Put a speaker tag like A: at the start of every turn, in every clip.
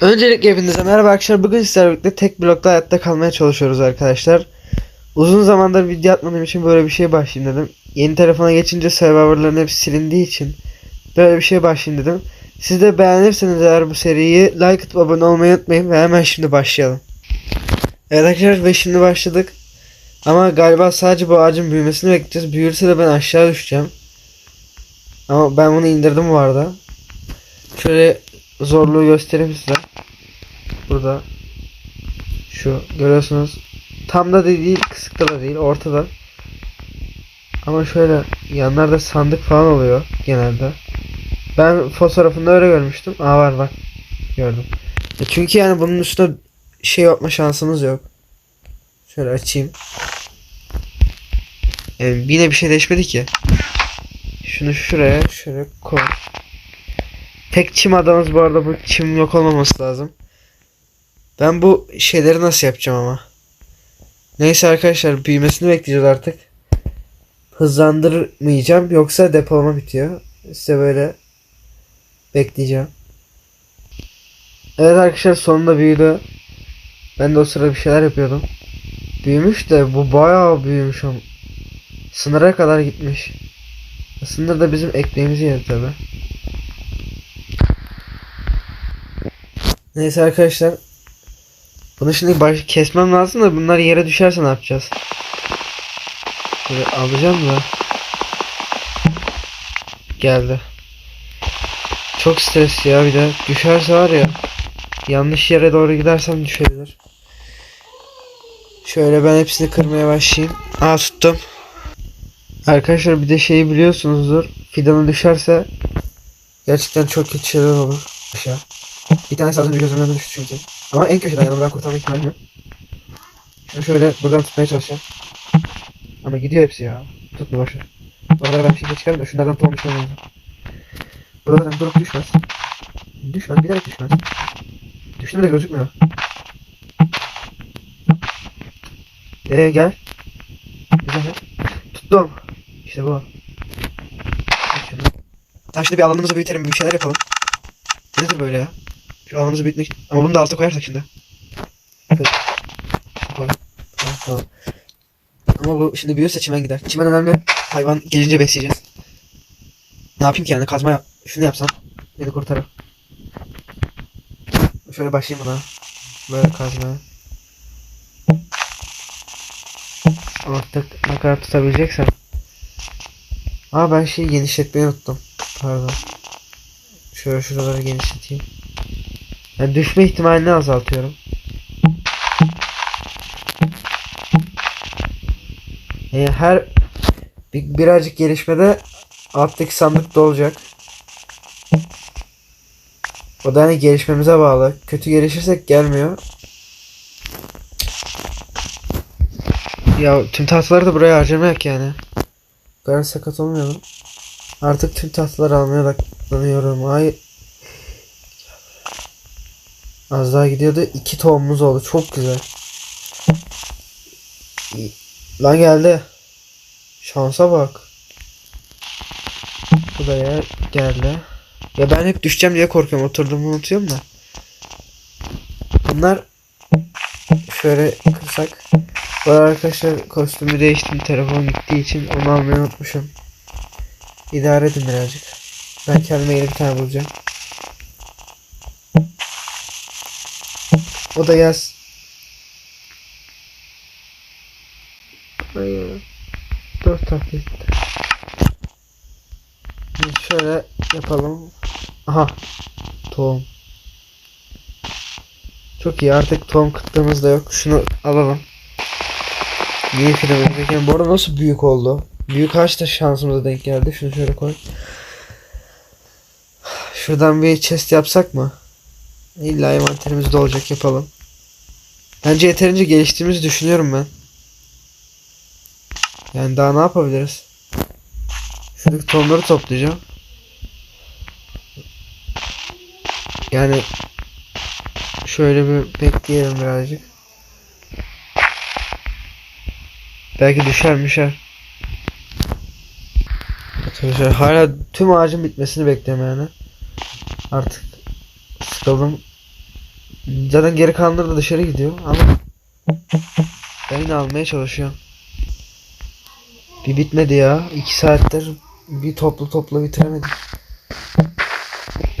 A: Öncelikle hepinize merhaba arkadaşlar. Bugün sizlerle birlikte tek blokta hayatta kalmaya çalışıyoruz arkadaşlar. Uzun zamandır video atmadığım için böyle bir şeye başlayayım dedim. Yeni telefona geçince serverların hepsi silindiği için böyle bir şeye başlayayım dedim. Siz de beğenirseniz eğer bu seriyi like atıp abone olmayı unutmayın ve hemen şimdi başlayalım. Evet arkadaşlar ve şimdi başladık. Ama galiba sadece bu ağacın büyümesini bekleyeceğiz. Büyürse de ben aşağı düşeceğim. Ama ben bunu indirdim bu arada. Şöyle zorluğu göstereyim size. Burada şu görüyorsunuz. Tam da değil, kısıkta da değil, ortada. Ama şöyle yanlarda sandık falan oluyor genelde. Ben fotoğrafında öyle görmüştüm. Aa var bak. Gördüm. E çünkü yani bunun üstüne şey yapma şansımız yok. Şöyle açayım. Yani yine bir şey değişmedi ki. Şunu şuraya şöyle koy. Tek çim adamız bu arada bu çim yok olmaması lazım. Ben bu şeyleri nasıl yapacağım ama. Neyse arkadaşlar büyümesini bekleyeceğiz artık. Hızlandırmayacağım yoksa depolama bitiyor. Size böyle bekleyeceğim. Evet arkadaşlar sonunda büyüdü. Ben de o sırada bir şeyler yapıyordum. Büyümüş de bu bayağı büyümüş ama. Sınıra kadar gitmiş. Sınır da bizim ekmeğimizi yedi tabi. Neyse arkadaşlar. Bunu şimdi baş kesmem lazım da bunlar yere düşerse ne yapacağız? Böyle alacağım da. Geldi. Çok stres ya bir de. Düşerse var ya. Yanlış yere doğru gidersem düşebilir. Şöyle ben hepsini kırmaya başlayayım. Aa tuttum. Arkadaşlar bir de şeyi biliyorsunuzdur. Fidanı düşerse gerçekten çok kötü şeyler olur. Aşağı. Bir tanesi az önce gözümün önüne düştü çünkü. Ama en köşeden yanımdan kurtarma ihtimali yok. Şunu şöyle buradan tutmaya çalışacağım. Ama gidiyor hepsi ya. Tutma boşver. Oralara ben bir şey çıkarım da şunlardan tohum düşmem lazım. Buradan durup düşmez. Düşmez, bilerek düşmez. Düştü de gözükmüyor. Ee gel. Güzel. Tuttum. İşte bu. Şimdi bir alanımızı büyütelim, bir şeyler yapalım. Nedir böyle ya? Şu büyütmek Ama bunu da alta koyarsak şimdi. Evet. Ama bu şimdi büyürse çimen gider. Çimen önemli. Hayvan gelince besleyeceğiz. Ne yapayım ki yani kazma yap. Şunu yapsam beni kurtarır. Şöyle başlayayım buna. Böyle kazmaya. Artık ne kadar tutabileceksem. Aa ben şeyi genişletmeyi unuttum. Pardon. Şöyle şuraları genişleteyim. Yani düşme ihtimalini azaltıyorum. Yani her bir, birazcık gelişmede alttaki sandık dolacak. O da hani gelişmemize bağlı. Kötü gelişirsek gelmiyor. Ya tüm tahtaları da buraya harcamayak yani. Bu kadar sakat olmayalım. Artık tüm tahtaları almaya odaklanıyorum. Ay. Az daha gidiyordu. İki tohumumuz oldu. Çok güzel. Lan geldi. Şansa bak. Buraya geldi. Ya ben hep düşeceğim diye korkuyorum. Oturduğumu unutuyorum da. Bunlar şöyle kırsak. Bu arkadaşlar kostümü değiştim. Telefon gittiği için onu almayı unutmuşum. İdare edin birazcık. Ben kendime yeni bir tane bulacağım. O da yaz. Hayır. Dört taklit. Şöyle yapalım. Aha. Tohum. Çok iyi artık tohum kıtlığımız da yok. Şunu alalım. Niye fidan Bu arada nasıl büyük oldu? Büyük ağaç da şansımıza denk geldi. Şunu şöyle koy. Şuradan bir chest yapsak mı? İlla envanterimizde olacak yapalım. Bence yeterince geliştiğimizi düşünüyorum ben. Yani daha ne yapabiliriz? Şuradaki tohumları toplayacağım. Yani şöyle bir bekleyelim birazcık. Belki düşer düşer. Arkadaşlar hala tüm ağacın bitmesini bekliyorum yani. Artık sıkıldım. Zaten geri kalanları da dışarı gidiyor ama ben almaya çalışıyorum. Bir bitmedi ya. 2 saattir bir toplu toplu bitiremedik.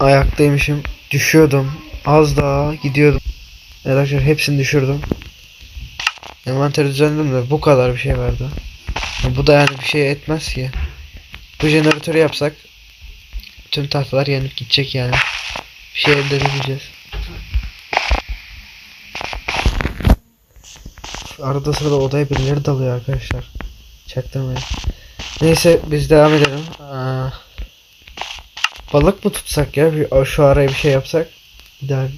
A: Ayaktaymışım. Düşüyordum. Az daha gidiyordum. Arkadaşlar hepsini düşürdüm. Envanteri düzenledim de bu kadar bir şey vardı. Bu da yani bir şey etmez ki. Bu jeneratörü yapsak tüm tahtalar yanıp gidecek yani. Şey elde. Arada sırada odaya birileri dalıyor arkadaşlar. Çaktırmayın. Neyse biz devam edelim. Aa, balık mı tutsak ya? Bir, şu araya bir şey yapsak. İdeal.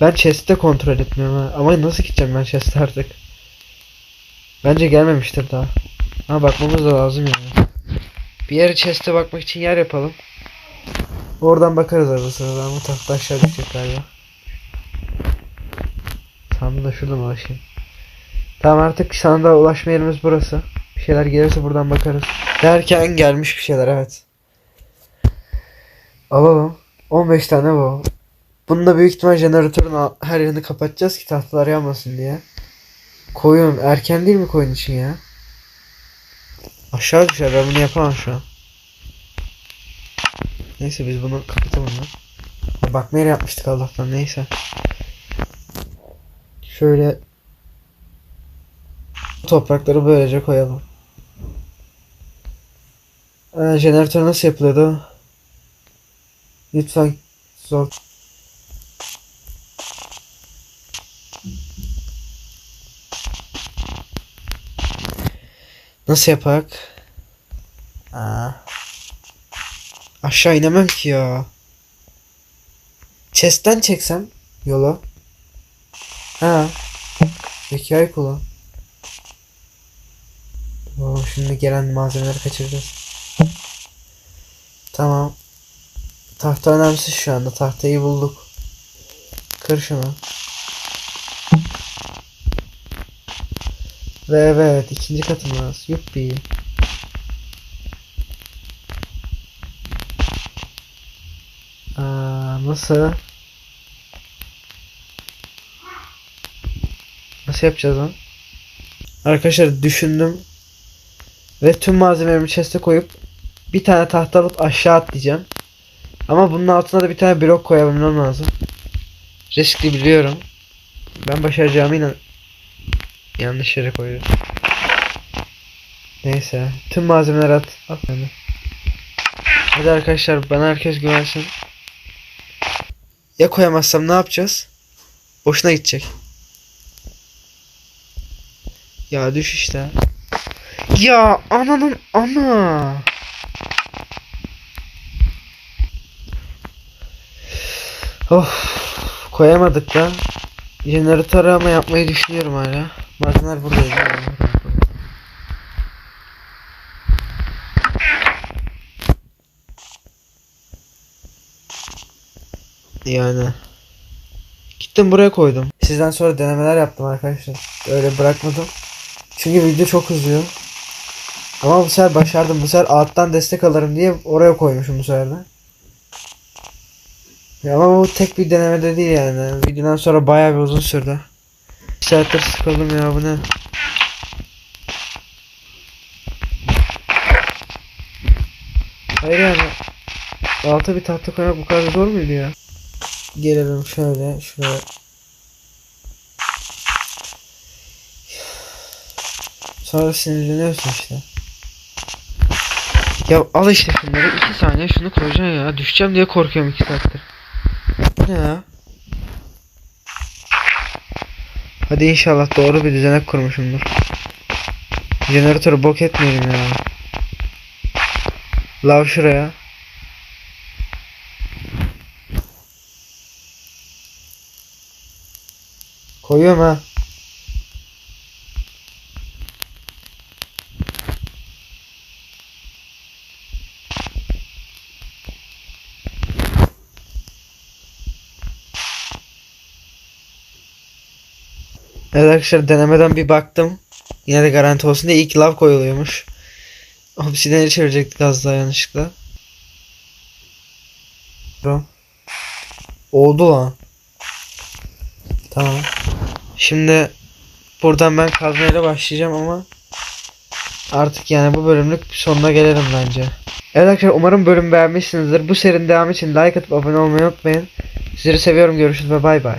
A: Ben chest'te kontrol etmiyorum ha. Ama nasıl gideceğim ben chest'e artık? Bence gelmemiştir daha. Ha bakmamız da lazım yani. Bir yere chest'e bakmak için yer yapalım. Oradan bakarız arada sırada ama tahta aşağı düşecek galiba. Sandım da şuradan ulaşayım. Tamam artık sandığa ulaşma yerimiz burası. Bir şeyler gelirse buradan bakarız. Derken gelmiş bir şeyler evet. Alalım. 15 tane bu. Bunda büyük ihtimal jeneratörün her yerini kapatacağız ki tahtalar yanmasın diye. Koyun erken değil mi koyun için ya? Aşağı düşer ben bunu yapamam şu an. Neyse biz bunu kapatalım. Ya Bakma yeri yapmıştık Allah'tan neyse. Şöyle toprakları böylece koyalım. Ee, jeneratör nasıl yapılıyordu? Lütfen zor. Nasıl yapak? Aa. Aşağı inemem ki ya. Chest'ten çeksem yola. Ha. Zekayı kullan. Oo, şimdi gelen malzemeleri kaçıracağız. Tamam. Tahta önemsiz şu anda. Tahtayı bulduk. Kır şunu. Ve evet ikinci katımız. Yuppi. Aa, nasıl? Nasıl yapacağız lan? Arkadaşlar düşündüm. Ve tüm malzemelerimi chest'e koyup bir tane tahta alıp aşağı atlayacağım. Ama bunun altına da bir tane blok koyabilmem lazım. Riskli biliyorum. Ben başaracağımı inan... Yanlış yere koyuyorum. Neyse. Tüm malzemeleri at. At yani. Hadi arkadaşlar bana herkes güvensin. Ya koyamazsam ne yapacağız? Boşuna gidecek. Ya düş işte. Ya ananın ana. Of koyamadık da. Jeneratör ama yapmayı düşünüyorum hala. Malzemeler buradaydı. Yani. Gittim buraya koydum. Sizden sonra denemeler yaptım arkadaşlar. Öyle bırakmadım. Çünkü video çok uzuyor. Ama bu sefer başardım. Bu sefer alttan destek alırım diye oraya koymuşum bu sefer de. Ama bu tek bir denemede değil yani. Videodan sonra bayağı bir uzun sürdü. Bir saattir sıkıldım ya bu ne? Hayır yani. Alta bir tahta koymak bu kadar zor muydu ya? Gelelim şöyle şuraya. Sonra sinirleniyorsun işte. Ya al işte şunları 2 saniye şunu koyacaksın ya. Düşeceğim diye korkuyorum 2 saattir. Ne ya? Hadi inşallah doğru bir düzenek kurmuşumdur. Jeneratörü bok etmeyelim ya. Lav şuraya. Koyuyorum ha. Evet arkadaşlar denemeden bir baktım. Yine de garanti olsun diye ilk lav koyuluyormuş. Obsidiyeni çevirecektik az daha yanlışlıkla. Oldu lan. Tamam. Şimdi buradan ben kazmayla başlayacağım ama artık yani bu bölümlük sonuna gelelim bence. Evet arkadaşlar umarım bölüm beğenmişsinizdir. Bu serinin devamı için like atıp abone olmayı unutmayın. Sizleri seviyorum. Görüşürüz ve bay bay.